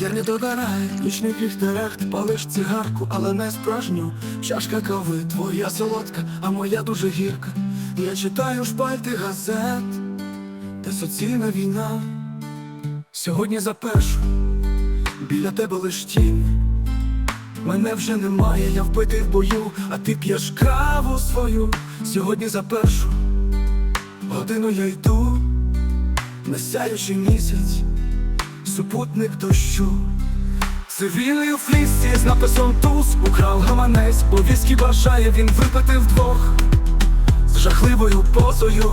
догорає, нічний ліхтарях, ти палиш цигарку, але не справжню. Чашка кави, твоя солодка, а моя дуже гірка. Я читаю шпальти газет, де соціальна війна. Сьогодні за першу, біля тебе лиш тінь. Мене вже немає, я вбитий в бою, а ти п'єш каву свою. Сьогодні за першу годину я йду, на сяючий місяць, супутник дощу. Цивільний у флісті з написом туз украв гаманець, бо віскі бажає він випити вдвох з жахливою позою.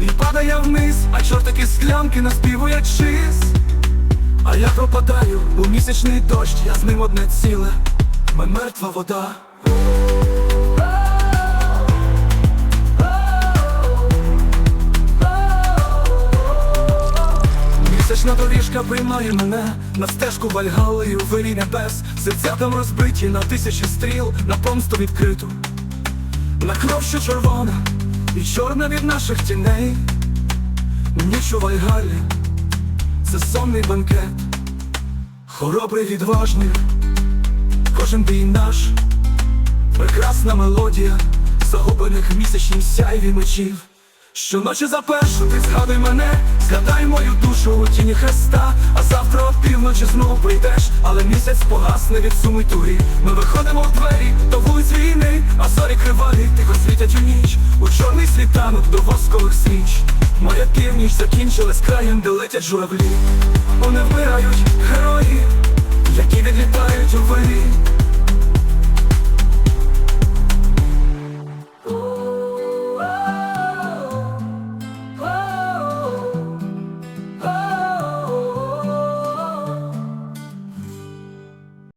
І падає вниз, а чортики склянки наспівують чиз. А я пропадаю у місячний дощ, я з ним одне ціле, ми мертва вода. Місячна доріжка приймає мене. На стежку вальгали і у вирі небес, серця там розбиті на тисячі стріл, на помсту відкриту, на кров, що червона, і чорна від наших тіней. Ніч у Вальгалі, це сонний банкет, хоробрий відважний, кожен бій наш, прекрасна мелодія, загублених в місячнім сяйві мечів. Щоночі за першу ти згадуй мене, згадай мою душу у тіні хреста, а завтра опівночі знову прийдеш, але місяць погасне від суми турі. Ми виходимо в двері до вулиць війни, а зорі криваві тихо світять у ніч, у чорний світанок до воскових свіч. Моя північ закінчилась краєм, де летять журавлі. Вони вмирають герої,